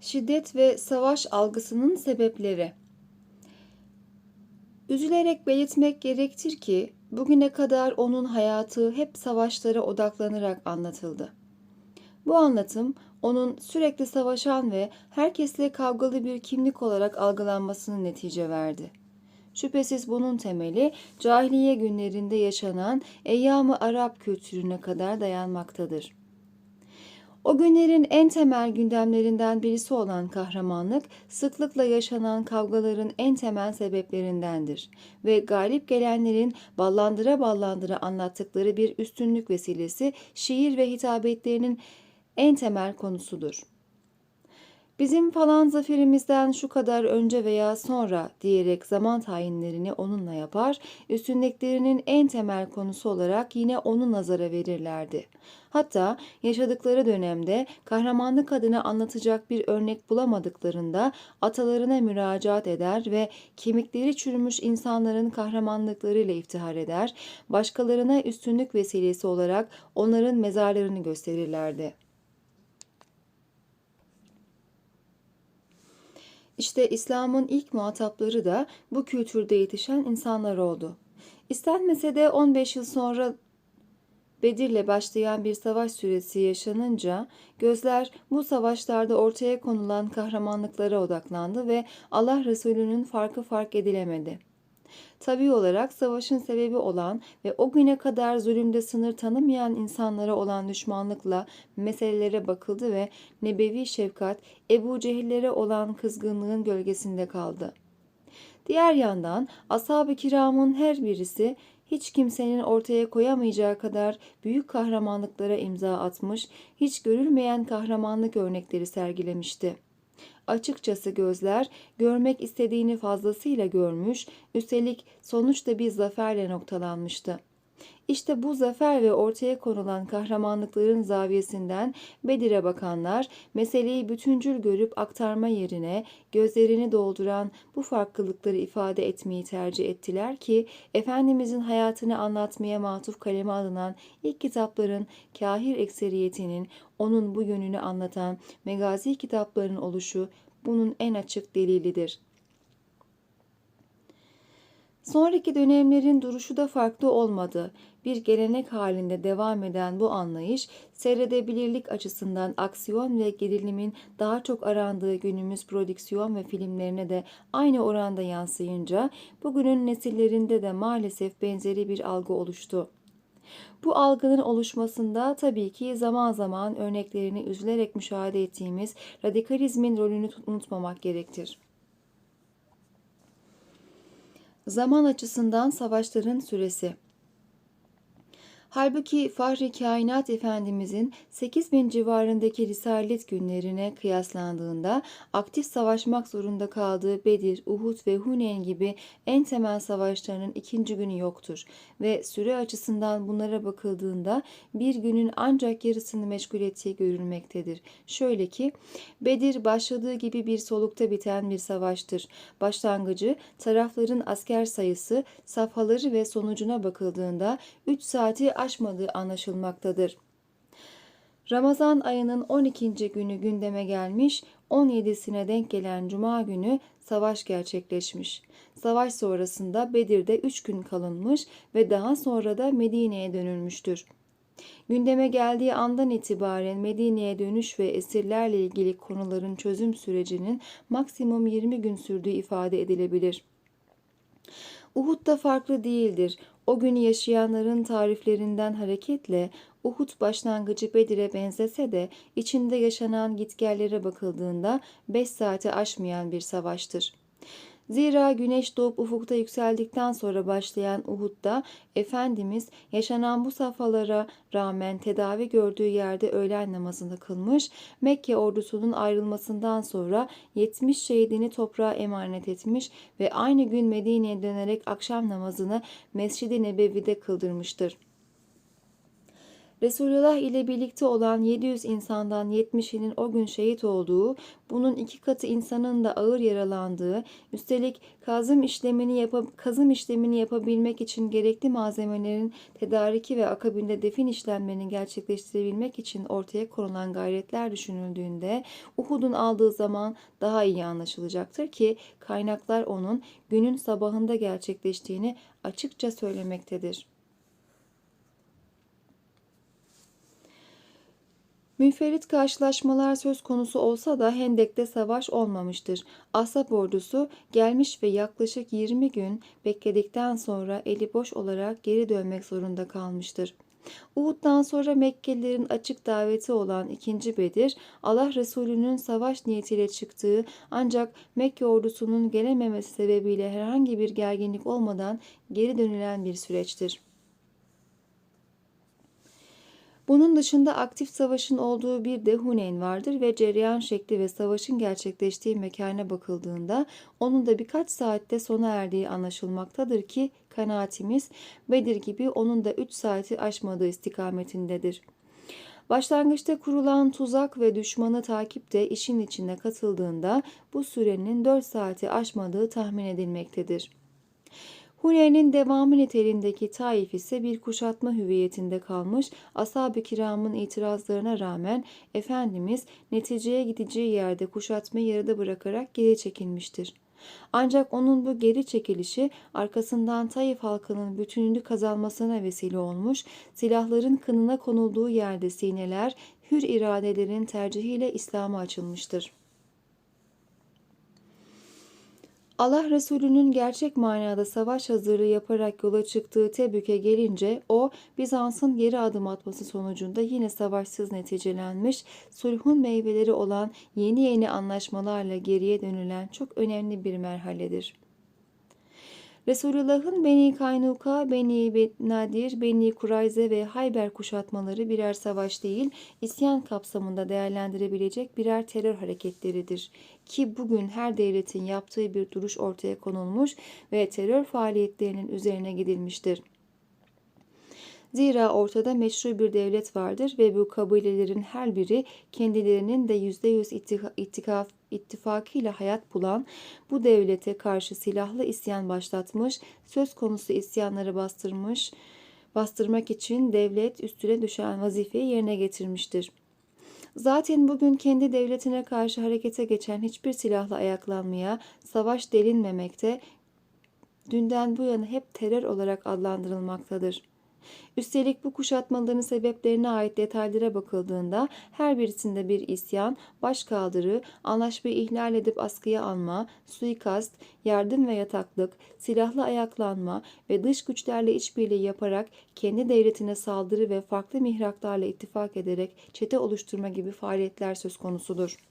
Şiddet ve savaş algısının sebepleri. Üzülerek belirtmek gerektir ki bugüne kadar onun hayatı hep savaşlara odaklanarak anlatıldı. Bu anlatım onun sürekli savaşan ve herkesle kavgalı bir kimlik olarak algılanmasını netice verdi. Şüphesiz bunun temeli cahiliye günlerinde yaşanan Eyyam-ı Arap kültürüne kadar dayanmaktadır. O günlerin en temel gündemlerinden birisi olan kahramanlık, sıklıkla yaşanan kavgaların en temel sebeplerindendir ve galip gelenlerin ballandıra ballandıra anlattıkları bir üstünlük vesilesi şiir ve hitabetlerinin en temel konusudur. Bizim falan zaferimizden şu kadar önce veya sonra diyerek zaman tayinlerini onunla yapar, üstünlüklerinin en temel konusu olarak yine onu nazara verirlerdi. Hatta yaşadıkları dönemde kahramanlık adına anlatacak bir örnek bulamadıklarında atalarına müracaat eder ve kemikleri çürümüş insanların kahramanlıklarıyla iftihar eder, başkalarına üstünlük vesilesi olarak onların mezarlarını gösterirlerdi. İşte İslam'ın ilk muhatapları da bu kültürde yetişen insanlar oldu. İstenmese de 15 yıl sonra Bedir'le başlayan bir savaş süresi yaşanınca gözler bu savaşlarda ortaya konulan kahramanlıklara odaklandı ve Allah Resulü'nün farkı fark edilemedi. Tabi olarak savaşın sebebi olan ve o güne kadar zulümde sınır tanımayan insanlara olan düşmanlıkla meselelere bakıldı ve nebevi şefkat Ebu Cehillere olan kızgınlığın gölgesinde kaldı. Diğer yandan ashab-ı kiramın her birisi hiç kimsenin ortaya koyamayacağı kadar büyük kahramanlıklara imza atmış, hiç görülmeyen kahramanlık örnekleri sergilemişti.'' Açıkçası gözler görmek istediğini fazlasıyla görmüş, üstelik sonuçta bir zaferle noktalanmıştı. İşte bu zafer ve ortaya konulan kahramanlıkların zaviyesinden Bedir'e bakanlar meseleyi bütüncül görüp aktarma yerine gözlerini dolduran bu farklılıkları ifade etmeyi tercih ettiler ki Efendimizin hayatını anlatmaya matuf kaleme alınan ilk kitapların kahir ekseriyetinin onun bu yönünü anlatan megazi kitapların oluşu bunun en açık delilidir. Sonraki dönemlerin duruşu da farklı olmadı. Bir gelenek halinde devam eden bu anlayış, seyredebilirlik açısından aksiyon ve gerilimin daha çok arandığı günümüz prodüksiyon ve filmlerine de aynı oranda yansıyınca, bugünün nesillerinde de maalesef benzeri bir algı oluştu. Bu algının oluşmasında tabii ki zaman zaman örneklerini üzülerek müşahede ettiğimiz radikalizmin rolünü unutmamak gerektir. Zaman açısından savaşların süresi Halbuki Fahri Kainat Efendimizin 8000 civarındaki risalet günlerine kıyaslandığında aktif savaşmak zorunda kaldığı Bedir, Uhud ve Huneyn gibi en temel savaşlarının ikinci günü yoktur ve süre açısından bunlara bakıldığında bir günün ancak yarısını meşgul ettiği görülmektedir. Şöyle ki Bedir başladığı gibi bir solukta biten bir savaştır. Başlangıcı tarafların asker sayısı, safhaları ve sonucuna bakıldığında 3 saati aşmadığı anlaşılmaktadır. Ramazan ayının 12. günü gündeme gelmiş, 17'sine denk gelen cuma günü savaş gerçekleşmiş. Savaş sonrasında Bedir'de 3 gün kalınmış ve daha sonra da Medine'ye dönülmüştür. Gündeme geldiği andan itibaren Medine'ye dönüş ve esirlerle ilgili konuların çözüm sürecinin maksimum 20 gün sürdüğü ifade edilebilir. Uhud da farklı değildir. O günü yaşayanların tariflerinden hareketle Uhud başlangıcı Bedir'e benzese de içinde yaşanan gitgellere bakıldığında 5 saate aşmayan bir savaştır. Zira güneş doğup ufukta yükseldikten sonra başlayan Uhud'da Efendimiz yaşanan bu safhalara rağmen tedavi gördüğü yerde öğlen namazını kılmış, Mekke ordusunun ayrılmasından sonra 70 şehidini toprağa emanet etmiş ve aynı gün Medine'ye dönerek akşam namazını Mescid-i Nebevi'de kıldırmıştır. Resulullah ile birlikte olan 700 insandan 70'inin o gün şehit olduğu, bunun iki katı insanın da ağır yaralandığı, üstelik kazım işlemini yapıp kazım işlemini yapabilmek için gerekli malzemelerin tedariki ve akabinde defin işlemlerini gerçekleştirebilmek için ortaya konulan gayretler düşünüldüğünde Uhud'un aldığı zaman daha iyi anlaşılacaktır ki kaynaklar onun günün sabahında gerçekleştiğini açıkça söylemektedir. Münferit karşılaşmalar söz konusu olsa da Hendek'te savaş olmamıştır. Ashab ordusu gelmiş ve yaklaşık 20 gün bekledikten sonra eli boş olarak geri dönmek zorunda kalmıştır. Uhud'dan sonra Mekkelilerin açık daveti olan 2. Bedir, Allah Resulü'nün savaş niyetiyle çıktığı ancak Mekke ordusunun gelememesi sebebiyle herhangi bir gerginlik olmadan geri dönülen bir süreçtir. Bunun dışında aktif savaşın olduğu bir de Huneyn vardır ve cereyan şekli ve savaşın gerçekleştiği mekana bakıldığında onun da birkaç saatte sona erdiği anlaşılmaktadır ki kanaatimiz Bedir gibi onun da 3 saati aşmadığı istikametindedir. Başlangıçta kurulan tuzak ve düşmanı takip de işin içine katıldığında bu sürenin 4 saati aşmadığı tahmin edilmektedir. Huneyn'in devamı niteliğindeki Taif ise bir kuşatma hüviyetinde kalmış, ashab-ı kiramın itirazlarına rağmen Efendimiz neticeye gideceği yerde kuşatmayı yarıda bırakarak geri çekilmiştir. Ancak onun bu geri çekilişi arkasından Taif halkının bütününü kazanmasına vesile olmuş, silahların kınına konulduğu yerde sineler hür iradelerin tercihiyle İslam'a açılmıştır. Allah Resulü'nün gerçek manada savaş hazırlığı yaparak yola çıktığı Tebük'e gelince o Bizans'ın geri adım atması sonucunda yine savaşsız neticelenmiş, sulhun meyveleri olan yeni yeni anlaşmalarla geriye dönülen çok önemli bir merhaledir. Resulullah'ın Beni Kaynuka, Beni Nadir, Beni Kurayze ve Hayber kuşatmaları birer savaş değil, isyan kapsamında değerlendirebilecek birer terör hareketleridir. Ki bugün her devletin yaptığı bir duruş ortaya konulmuş ve terör faaliyetlerinin üzerine gidilmiştir. Zira ortada meşru bir devlet vardır ve bu kabilelerin her biri kendilerinin de yüzde yüz ittikaf, ittifakıyla hayat bulan bu devlete karşı silahlı isyan başlatmış, söz konusu isyanları bastırmış, bastırmak için devlet üstüne düşen vazifeyi yerine getirmiştir. Zaten bugün kendi devletine karşı harekete geçen hiçbir silahla ayaklanmaya, savaş delinmemekte, dünden bu yana hep terör olarak adlandırılmaktadır. Üstelik bu kuşatmaların sebeplerine ait detaylara bakıldığında her birisinde bir isyan, başkaldırı, anlaşmayı ihlal edip askıya alma, suikast, yardım ve yataklık, silahlı ayaklanma ve dış güçlerle işbirliği yaparak kendi devletine saldırı ve farklı mihraklarla ittifak ederek çete oluşturma gibi faaliyetler söz konusudur.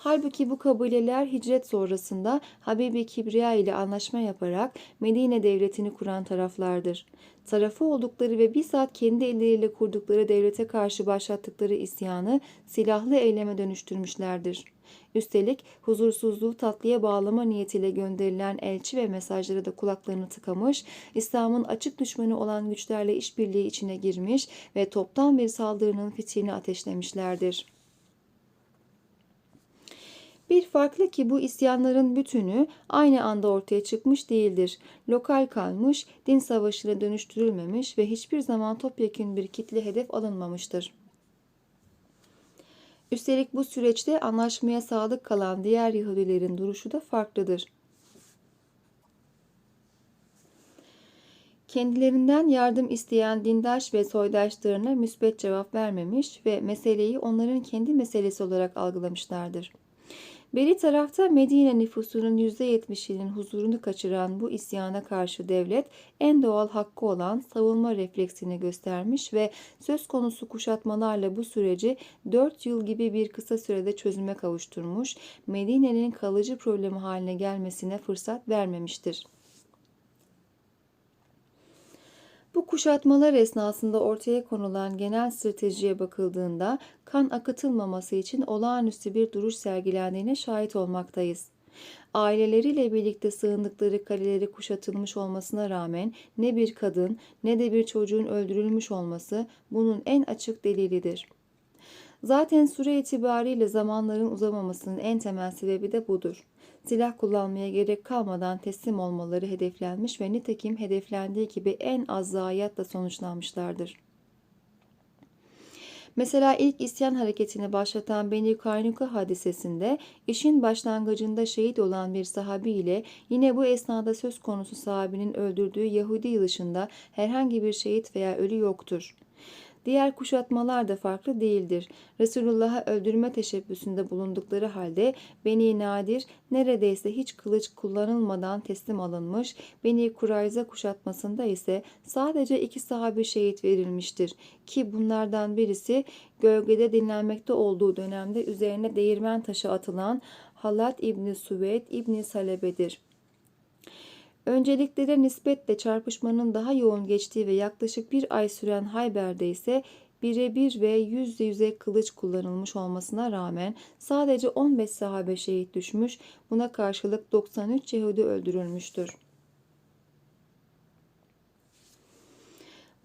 Halbuki bu kabileler hicret sonrasında Habibi Kibriya ile anlaşma yaparak Medine devletini kuran taraflardır. Tarafı oldukları ve bizzat kendi elleriyle kurdukları devlete karşı başlattıkları isyanı silahlı eyleme dönüştürmüşlerdir. Üstelik huzursuzluğu tatlıya bağlama niyetiyle gönderilen elçi ve mesajlara da kulaklarını tıkamış, İslam'ın açık düşmanı olan güçlerle işbirliği içine girmiş ve toptan bir saldırının fitilini ateşlemişlerdir.'' Bir farklı ki bu isyanların bütünü aynı anda ortaya çıkmış değildir. Lokal kalmış, din savaşına dönüştürülmemiş ve hiçbir zaman topyekun bir kitle hedef alınmamıştır. Üstelik bu süreçte anlaşmaya sadık kalan diğer Yahudilerin duruşu da farklıdır. Kendilerinden yardım isteyen dindaş ve soydaşlarına müsbet cevap vermemiş ve meseleyi onların kendi meselesi olarak algılamışlardır. Beri tarafta Medine nüfusunun %70'inin huzurunu kaçıran bu isyana karşı devlet en doğal hakkı olan savunma refleksini göstermiş ve söz konusu kuşatmalarla bu süreci 4 yıl gibi bir kısa sürede çözüme kavuşturmuş, Medine'nin kalıcı problemi haline gelmesine fırsat vermemiştir. Bu kuşatmalar esnasında ortaya konulan genel stratejiye bakıldığında kan akıtılmaması için olağanüstü bir duruş sergilendiğine şahit olmaktayız. Aileleriyle birlikte sığındıkları kaleleri kuşatılmış olmasına rağmen ne bir kadın ne de bir çocuğun öldürülmüş olması bunun en açık delilidir. Zaten süre itibariyle zamanların uzamamasının en temel sebebi de budur. Silah kullanmaya gerek kalmadan teslim olmaları hedeflenmiş ve nitekim hedeflendiği gibi en az zayiatla sonuçlanmışlardır. Mesela ilk isyan hareketini başlatan Beni Kaynuka hadisesinde işin başlangıcında şehit olan bir sahabi ile yine bu esnada söz konusu sahabinin öldürdüğü Yahudi dışında herhangi bir şehit veya ölü yoktur. Diğer kuşatmalar da farklı değildir. Resulullah'ı öldürme teşebbüsünde bulundukları halde Beni Nadir neredeyse hiç kılıç kullanılmadan teslim alınmış, Beni Kurayza kuşatmasında ise sadece iki sahabi şehit verilmiştir ki bunlardan birisi gölgede dinlenmekte olduğu dönemde üzerine değirmen taşı atılan Halat İbni Süveyd İbni Salebe'dir. Önceliklere nispetle çarpışmanın daha yoğun geçtiği ve yaklaşık bir ay süren Hayber'de ise birebir ve yüzde yüze kılıç kullanılmış olmasına rağmen sadece 15 sahabe şehit düşmüş, buna karşılık 93 Yahudi öldürülmüştür.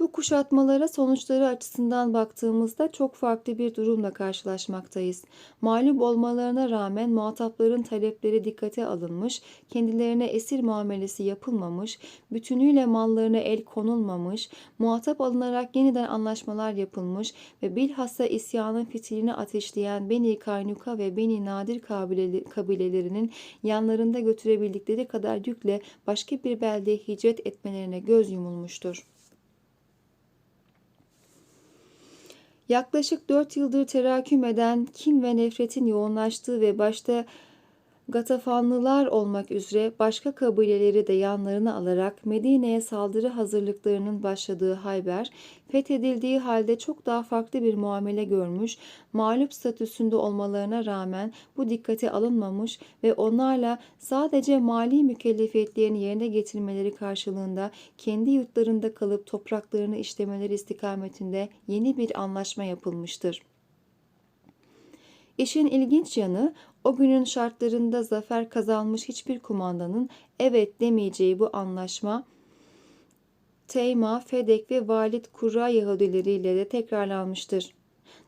Bu kuşatmalara sonuçları açısından baktığımızda çok farklı bir durumla karşılaşmaktayız. Mağlup olmalarına rağmen muhatapların talepleri dikkate alınmış, kendilerine esir muamelesi yapılmamış, bütünüyle mallarına el konulmamış, muhatap alınarak yeniden anlaşmalar yapılmış ve bilhassa isyanın fitilini ateşleyen Beni Kaynuka ve Beni Nadir kabilelerinin yanlarında götürebildikleri kadar yükle başka bir beldeye hicret etmelerine göz yumulmuştur. Yaklaşık 4 yıldır teraküm eden kin ve nefretin yoğunlaştığı ve başta Gatafanlılar olmak üzere başka kabileleri de yanlarına alarak Medine'ye saldırı hazırlıklarının başladığı Hayber, fethedildiği halde çok daha farklı bir muamele görmüş, mağlup statüsünde olmalarına rağmen bu dikkate alınmamış ve onlarla sadece mali mükellefiyetlerini yerine getirmeleri karşılığında kendi yurtlarında kalıp topraklarını işlemeleri istikametinde yeni bir anlaşma yapılmıştır. İşin ilginç yanı o günün şartlarında zafer kazanmış hiçbir kumandanın evet demeyeceği bu anlaşma Teyma, Fedek ve Valid Kurra Yahudileriyle de tekrarlanmıştır.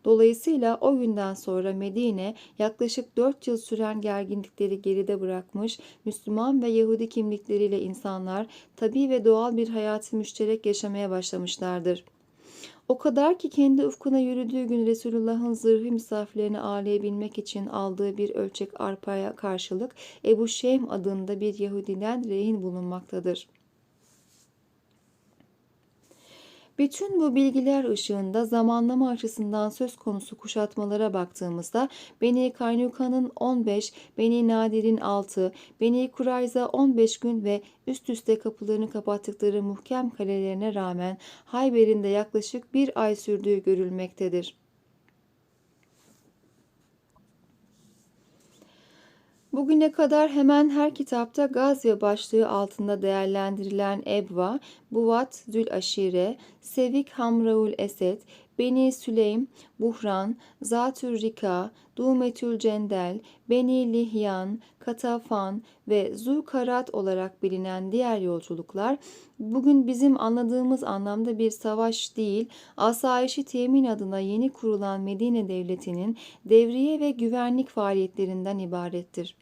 Dolayısıyla o günden sonra Medine yaklaşık 4 yıl süren gerginlikleri geride bırakmış, Müslüman ve Yahudi kimlikleriyle insanlar tabi ve doğal bir hayatı müşterek yaşamaya başlamışlardır. O kadar ki kendi ufkuna yürüdüğü gün Resulullah'ın zırhı misafirlerini ağırlayabilmek için aldığı bir ölçek arpaya karşılık Ebu Şeym adında bir Yahudiden rehin bulunmaktadır. Bütün bu bilgiler ışığında zamanlama açısından söz konusu kuşatmalara baktığımızda Beni Kaynuka'nın 15, Beni Nadir'in 6, Beni Kurayza 15 gün ve üst üste kapılarını kapattıkları muhkem kalelerine rağmen Hayber'in de yaklaşık bir ay sürdüğü görülmektedir. Bugüne kadar hemen her kitapta Gazve başlığı altında değerlendirilen Ebva, Buvat Zül Aşire, Sevik Hamraul Esed, Beni Süleym, Buhran, Zatür Rika, Dumetül Cendel, Beni Lihyan, Katafan ve Zulkarat olarak bilinen diğer yolculuklar bugün bizim anladığımız anlamda bir savaş değil, asayişi temin adına yeni kurulan Medine Devleti'nin devriye ve güvenlik faaliyetlerinden ibarettir.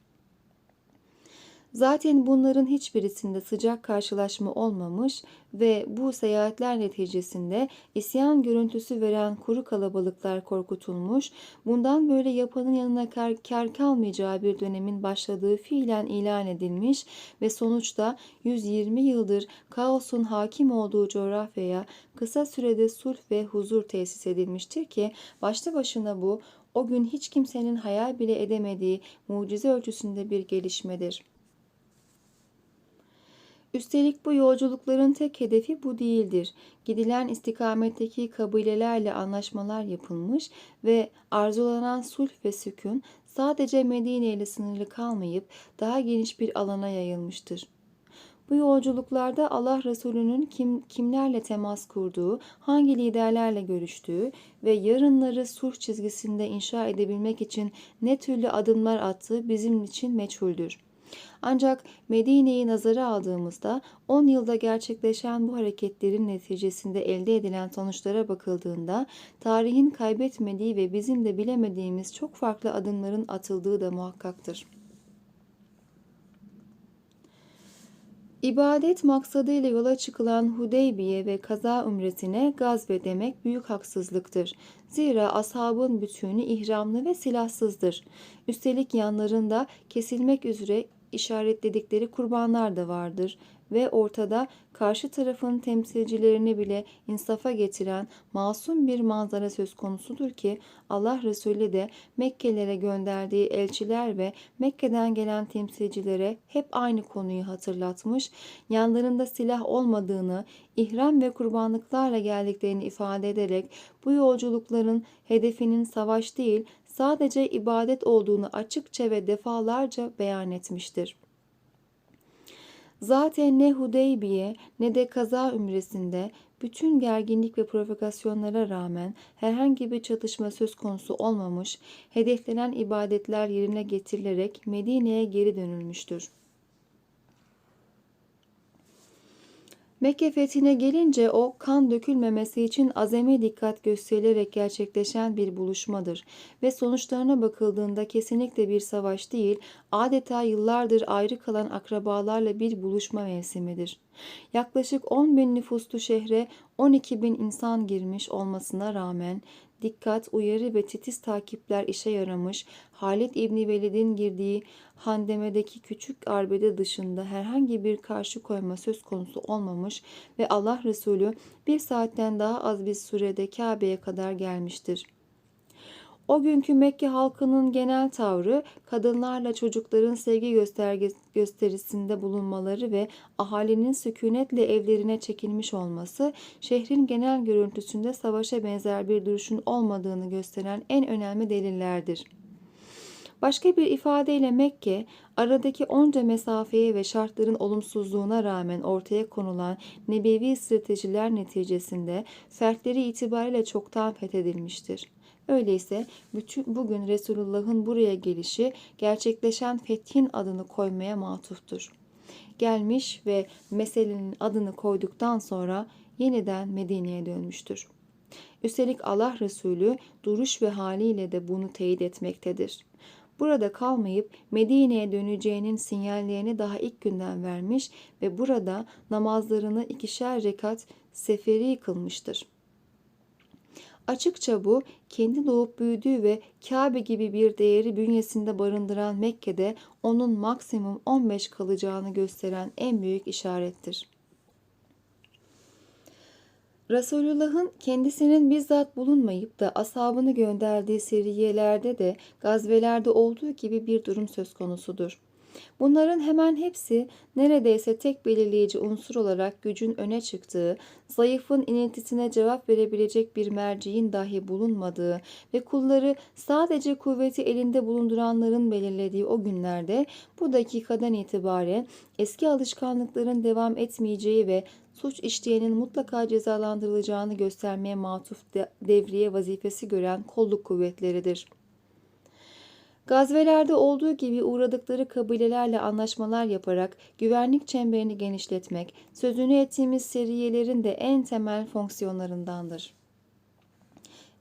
Zaten bunların hiçbirisinde sıcak karşılaşma olmamış ve bu seyahatler neticesinde isyan görüntüsü veren kuru kalabalıklar korkutulmuş, bundan böyle yapanın yanına kar, kar kalmayacağı bir dönemin başladığı fiilen ilan edilmiş ve sonuçta 120 yıldır kaosun hakim olduğu coğrafyaya kısa sürede sulh ve huzur tesis edilmiştir ki başta başına bu o gün hiç kimsenin hayal bile edemediği mucize ölçüsünde bir gelişmedir. Üstelik bu yolculukların tek hedefi bu değildir. Gidilen istikametteki kabilelerle anlaşmalar yapılmış ve arzulanan sulh ve sükun sadece Medine ile sınırlı kalmayıp daha geniş bir alana yayılmıştır. Bu yolculuklarda Allah Resulü'nün kim, kimlerle temas kurduğu, hangi liderlerle görüştüğü ve yarınları sulh çizgisinde inşa edebilmek için ne türlü adımlar attığı bizim için meçhuldür. Ancak Medine'yi nazara aldığımızda 10 yılda gerçekleşen bu hareketlerin neticesinde elde edilen sonuçlara bakıldığında tarihin kaybetmediği ve bizim de bilemediğimiz çok farklı adımların atıldığı da muhakkaktır. İbadet maksadıyla yola çıkılan Hudeybiye ve kaza umresine gazve demek büyük haksızlıktır. Zira ashabın bütünü ihramlı ve silahsızdır. Üstelik yanlarında kesilmek üzere işaretledikleri kurbanlar da vardır ve ortada karşı tarafın temsilcilerini bile insafa getiren masum bir manzara söz konusudur ki Allah Resulü de Mekkelere gönderdiği elçiler ve Mekke'den gelen temsilcilere hep aynı konuyu hatırlatmış, yanlarında silah olmadığını, ihram ve kurbanlıklarla geldiklerini ifade ederek bu yolculukların hedefinin savaş değil, sadece ibadet olduğunu açıkça ve defalarca beyan etmiştir. Zaten ne Hudeybiye ne de kaza ümresinde bütün gerginlik ve provokasyonlara rağmen herhangi bir çatışma söz konusu olmamış, hedeflenen ibadetler yerine getirilerek Medine'ye geri dönülmüştür. Mekke fethine gelince o kan dökülmemesi için azami dikkat gösterilerek gerçekleşen bir buluşmadır ve sonuçlarına bakıldığında kesinlikle bir savaş değil, adeta yıllardır ayrı kalan akrabalarla bir buluşma mevsimidir. Yaklaşık 10 bin nüfuslu şehre 12 bin insan girmiş olmasına rağmen dikkat, uyarı ve titiz takipler işe yaramış, Halid İbni Velid'in girdiği Handeme'deki küçük arbede dışında herhangi bir karşı koyma söz konusu olmamış ve Allah Resulü bir saatten daha az bir sürede Kabe'ye kadar gelmiştir. O günkü Mekke halkının genel tavrı kadınlarla çocukların sevgi gösterisinde bulunmaları ve ahalinin sükunetle evlerine çekilmiş olması şehrin genel görüntüsünde savaşa benzer bir duruşun olmadığını gösteren en önemli delillerdir. Başka bir ifadeyle Mekke, aradaki onca mesafeye ve şartların olumsuzluğuna rağmen ortaya konulan nebevi stratejiler neticesinde fertleri itibariyle çoktan fethedilmiştir. Öyleyse bütün bugün Resulullah'ın buraya gelişi gerçekleşen fethin adını koymaya matuftur. Gelmiş ve meselenin adını koyduktan sonra yeniden Medine'ye dönmüştür. Üstelik Allah Resulü duruş ve haliyle de bunu teyit etmektedir. Burada kalmayıp Medine'ye döneceğinin sinyallerini daha ilk günden vermiş ve burada namazlarını ikişer rekat seferi kılmıştır. Açıkça bu kendi doğup büyüdüğü ve Kabe gibi bir değeri bünyesinde barındıran Mekke'de onun maksimum 15 kalacağını gösteren en büyük işarettir. Resulullah'ın kendisinin bizzat bulunmayıp da ashabını gönderdiği seriyelerde de gazvelerde olduğu gibi bir durum söz konusudur. Bunların hemen hepsi neredeyse tek belirleyici unsur olarak gücün öne çıktığı, zayıfın iniltisine cevap verebilecek bir merciğin dahi bulunmadığı ve kulları sadece kuvveti elinde bulunduranların belirlediği o günlerde bu dakikadan itibaren eski alışkanlıkların devam etmeyeceği ve suç işleyenin mutlaka cezalandırılacağını göstermeye matuf devriye vazifesi gören kolluk kuvvetleridir.'' Gazvelerde olduğu gibi uğradıkları kabilelerle anlaşmalar yaparak güvenlik çemberini genişletmek, sözünü ettiğimiz seriyelerin de en temel fonksiyonlarındandır.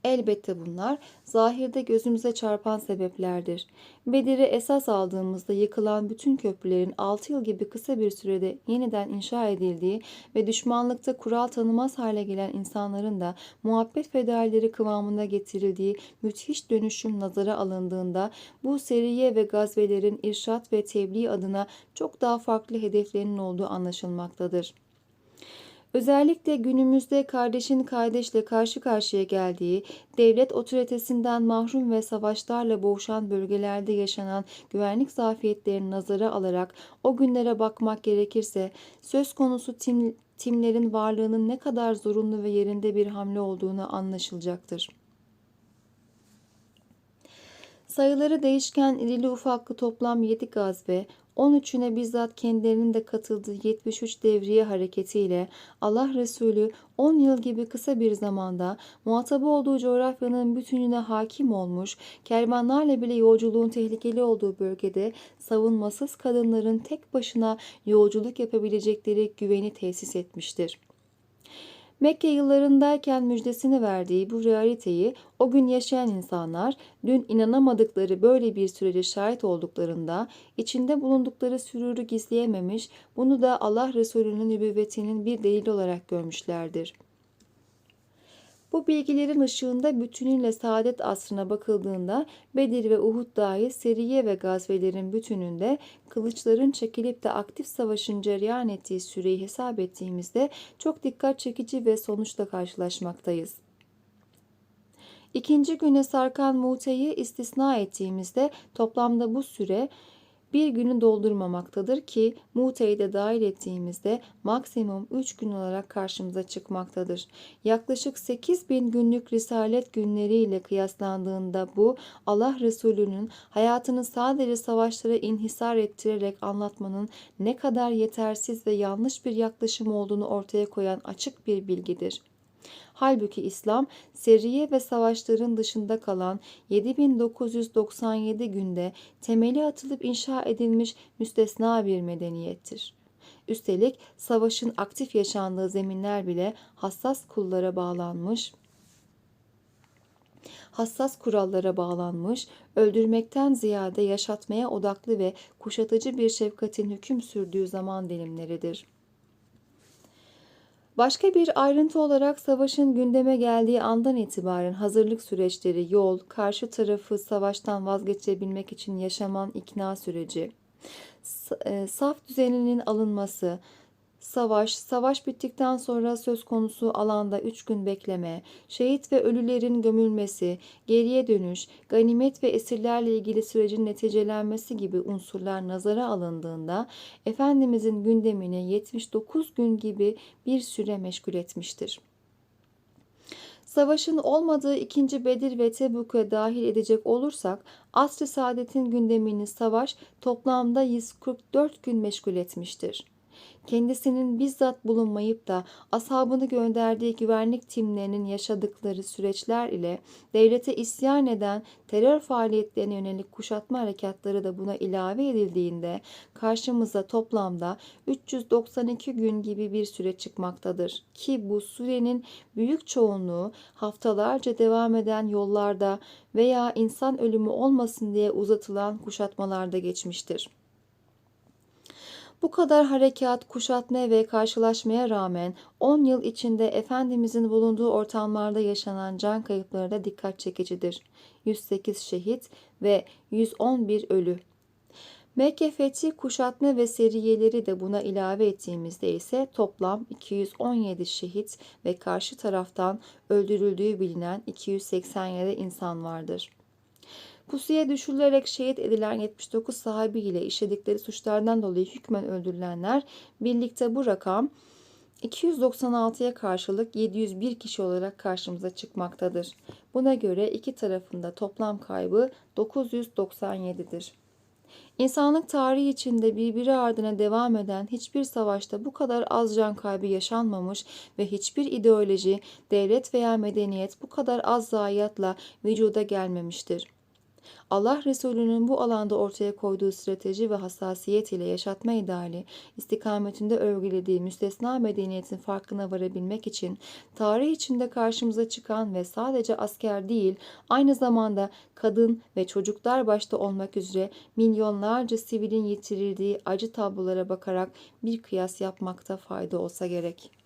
Elbette bunlar zahirde gözümüze çarpan sebeplerdir. Bedir'i esas aldığımızda yıkılan bütün köprülerin 6 yıl gibi kısa bir sürede yeniden inşa edildiği ve düşmanlıkta kural tanımaz hale gelen insanların da muhabbet fedaileri kıvamında getirildiği müthiş dönüşüm nazara alındığında bu seriye ve gazvelerin irşat ve tebliğ adına çok daha farklı hedeflerinin olduğu anlaşılmaktadır. Özellikle günümüzde kardeşin kardeşle karşı karşıya geldiği, devlet otoritesinden mahrum ve savaşlarla boğuşan bölgelerde yaşanan güvenlik zafiyetlerini nazara alarak o günlere bakmak gerekirse söz konusu tim, timlerin varlığının ne kadar zorunlu ve yerinde bir hamle olduğunu anlaşılacaktır. Sayıları değişken irili ufaklı toplam 7 gazve, 13'üne bizzat kendilerinin de katıldığı 73 devriye hareketiyle Allah Resulü 10 yıl gibi kısa bir zamanda muhatabı olduğu coğrafyanın bütününe hakim olmuş, kervanlarla bile yolculuğun tehlikeli olduğu bölgede savunmasız kadınların tek başına yolculuk yapabilecekleri güveni tesis etmiştir. Mekke yıllarındayken müjdesini verdiği bu realiteyi o gün yaşayan insanlar dün inanamadıkları böyle bir sürece şahit olduklarında içinde bulundukları süruru gizleyememiş, bunu da Allah Resulü'nün nübüvvetinin bir delili olarak görmüşlerdir. Bu bilgilerin ışığında bütünüyle saadet asrına bakıldığında Bedir ve Uhud dahil seriye ve gazvelerin bütününde kılıçların çekilip de aktif savaşın cereyan ettiği süreyi hesap ettiğimizde çok dikkat çekici ve sonuçla karşılaşmaktayız. İkinci güne sarkan muteyi istisna ettiğimizde toplamda bu süre bir günü doldurmamaktadır ki Mute'yi de dahil ettiğimizde maksimum 3 gün olarak karşımıza çıkmaktadır. Yaklaşık 8 bin günlük risalet günleriyle kıyaslandığında bu Allah Resulü'nün hayatını sadece savaşlara inhisar ettirerek anlatmanın ne kadar yetersiz ve yanlış bir yaklaşım olduğunu ortaya koyan açık bir bilgidir. Halbuki İslam seriye ve savaşların dışında kalan 7997 günde temeli atılıp inşa edilmiş müstesna bir medeniyettir. Üstelik savaşın aktif yaşandığı zeminler bile hassas kullara bağlanmış, hassas kurallara bağlanmış, öldürmekten ziyade yaşatmaya odaklı ve kuşatıcı bir şefkatin hüküm sürdüğü zaman dilimleridir. Başka bir ayrıntı olarak savaşın gündeme geldiği andan itibaren hazırlık süreçleri, yol, karşı tarafı savaştan vazgeçebilmek için yaşaman ikna süreci, e, saf düzeninin alınması, Savaş, savaş bittikten sonra söz konusu alanda üç gün bekleme, şehit ve ölülerin gömülmesi, geriye dönüş, ganimet ve esirlerle ilgili sürecin neticelenmesi gibi unsurlar nazara alındığında Efendimizin gündemini 79 gün gibi bir süre meşgul etmiştir. Savaşın olmadığı ikinci Bedir ve Tebuk'a dahil edecek olursak Asr-ı Saadet'in gündemini savaş toplamda 144 gün meşgul etmiştir kendisinin bizzat bulunmayıp da ashabını gönderdiği güvenlik timlerinin yaşadıkları süreçler ile devlete isyan eden terör faaliyetlerine yönelik kuşatma harekatları da buna ilave edildiğinde karşımıza toplamda 392 gün gibi bir süre çıkmaktadır ki bu sürenin büyük çoğunluğu haftalarca devam eden yollarda veya insan ölümü olmasın diye uzatılan kuşatmalarda geçmiştir. Bu kadar harekat, kuşatma ve karşılaşmaya rağmen 10 yıl içinde Efendimizin bulunduğu ortamlarda yaşanan can kayıpları da dikkat çekicidir. 108 şehit ve 111 ölü. Mekke fethi, kuşatma ve seriyeleri de buna ilave ettiğimizde ise toplam 217 şehit ve karşı taraftan öldürüldüğü bilinen 287 insan vardır. Pusuya düşürülerek şehit edilen 79 sahabi ile işledikleri suçlardan dolayı hükmen öldürülenler birlikte bu rakam 296'ya karşılık 701 kişi olarak karşımıza çıkmaktadır. Buna göre iki tarafında toplam kaybı 997'dir. İnsanlık tarihi içinde birbiri ardına devam eden hiçbir savaşta bu kadar az can kaybı yaşanmamış ve hiçbir ideoloji, devlet veya medeniyet bu kadar az zayiatla vücuda gelmemiştir. Allah Resulü'nün bu alanda ortaya koyduğu strateji ve hassasiyet ile yaşatma ideali, istikametinde övgülediği müstesna medeniyetin farkına varabilmek için tarih içinde karşımıza çıkan ve sadece asker değil, aynı zamanda kadın ve çocuklar başta olmak üzere milyonlarca sivilin yitirildiği acı tablolara bakarak bir kıyas yapmakta fayda olsa gerek.''